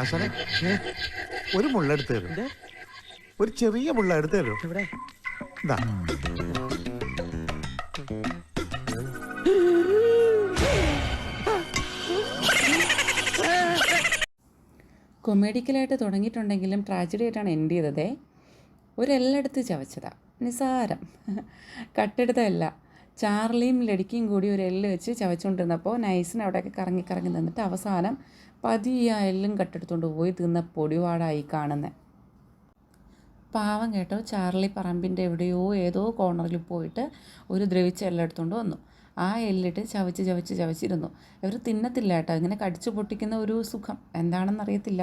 ആശാനെ ഒരു മുള്ള എടുത്തു തരും. ഒരു ചെറിയ മുള്ള എടുത്തു തരും. ഇവിടെ ഇതാ കൊമേഡിക്കലായിട്ട് തുടങ്ങിയിട്ടുണ്ടെങ്കിലും ട്രാജഡി ആയിട്ടാണ് എൻഡ് ചെയ്തതേ. ഒരെല്ലടുത്ത് ചവച്ചതാ. നിസാരം. കട്ടെടുത്തതല്ല. ചാർലിയും ലടിക്കും കൂടി ഒരു എല്ല് വെച്ച് ചവച്ചുകൊണ്ടിരുന്നപ്പോൾ നൈസിന് അവിടെയൊക്കെ കറങ്ങി കറങ്ങി നിന്നിട്ട് അവസാനം പതിയെ എല്ലും കട്ടെടുത്തുകൊണ്ട് പോയി തിന്ന പൊടിവാടായി കാണുന്നത് പാവം കേട്ടോ ചാർലി പറമ്പിന്റെ എവിടെയോ ഏതോ കോർണറിൽ പോയിട്ട് ഒരു ദ്രവിച്ച എല്ലെടുത്തുകൊണ്ട് വന്നു. ആ എല്ലിട്ട് ചവച്ച് ചവച്ച് ചവച്ചിരുന്നു. ഇവർ തിന്നത്തില്ല കേട്ടോ ഇങ്ങനെ കടിച്ചു പൊട്ടിക്കുന്ന ഒരു സുഖം. എന്താണെന്ന് അറിയത്തില്ല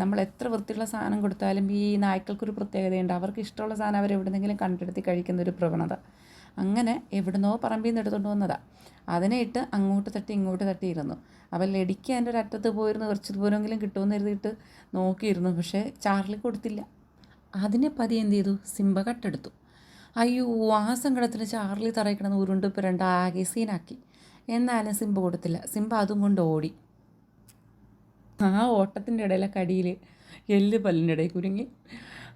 നമ്മൾ എത്ര വൃത്തിയുള്ള സാധനം കൊടുത്താലും ഈ നായ്ക്കൾക്കൊരു പ്രത്യേകതയുണ്ട്. അവർക്ക് ഇഷ്ടമുള്ള സാധനം അവർ എവിടെന്നെങ്കിലും കണ്ടെടുത്തി കഴിക്കുന്ന ഒരു പ്രവണത. അങ്ങനെ എവിടുന്നോ പറമ്പിൽ നിന്ന് എടുത്തുകൊണ്ട് വന്നതാണ് അതിനെ ഇട്ട് അങ്ങോട്ട് തട്ടി ഇങ്ങോട്ട് തട്ടിയിരുന്നു. അവൻ ലടിക്ക് അതിന്റെ ഒരു അറ്റത്ത് പോയിരുന്നു. കുറച്ച് ദൂരമെങ്കിലും കിട്ടുമെന്ന് കരുതിയിട്ട് നോക്കിയിരുന്നു. പക്ഷേ ചാർലി കൊടുത്തില്ല. അതിനെ പതി എന്ത് ചെയ്തു? സിംബ കട്ടെടുത്തു. അയ്യോ ആ സങ്കടത്തിൽ ചാർലി തറയിൽ കിടന്ന് ഉരുണ്ട് ആകെ സീനാക്കി. എന്നാലും സിംബ കൊടുത്തില്ല. സിംബ അതും കൊണ്ട് ഓടി. ആ ഓട്ടത്തിന്റെ ഇടയിലെ കടിയിൽ എല്ല് പല്ലിന്റെ ഇടയിൽ കുരുങ്ങി.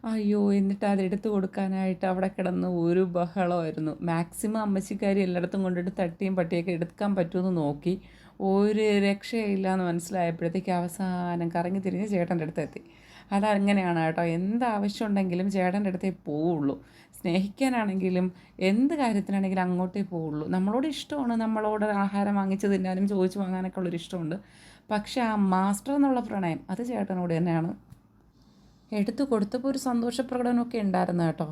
അയ്യോ എന്നിട്ട് അതെടുത്ത് കൊടുക്കാനായിട്ട് അവിടെ കിടന്ന് ഒരു ബഹളമായിരുന്നു. മാക്സിമം അമ്മച്ചിക്കാരി എല്ലായിടത്തും കൊണ്ടിട്ട് തട്ടിയും പട്ടിയൊക്കെ എടുക്കാൻ പറ്റുമെന്ന് നോക്കി. ഒരു രക്ഷയില്ല എന്ന് മനസ്സിലായപ്പോഴത്തേക്ക് അവസാനം കറങ്ങി തിരിഞ്ഞ് ചേട്ടന്റെ അടുത്ത് എത്തി. അതങ്ങനെയാണ് കേട്ടോ. എന്ത് ആവശ്യമുണ്ടെങ്കിലും ചേട്ടന്റെ അടുത്തേ പോവുള്ളൂ. സ്നേഹിക്കാനാണെങ്കിലും എന്ത് കാര്യത്തിനാണെങ്കിലും അങ്ങോട്ടേ പോവുള്ളൂ. നമ്മളോട് ഇഷ്ടമാണ് നമ്മളോട് ആഹാരം വാങ്ങിച്ച് തിന്നാനും ചോദിച്ചു വാങ്ങാനൊക്കെ ഉള്ളൊരു ഇഷ്ടമുണ്ട് പക്ഷേ ആ മാസ്റ്റർ എന്നുള്ള പ്രണയം അത് ചേട്ടനോട് തന്നെയാണ്. എടുത്തു കൊടുത്തപ്പോൾ ഒരു സന്തോഷ പ്രകടനമൊക്കെ ഉണ്ടായിരുന്നു കേട്ടോ.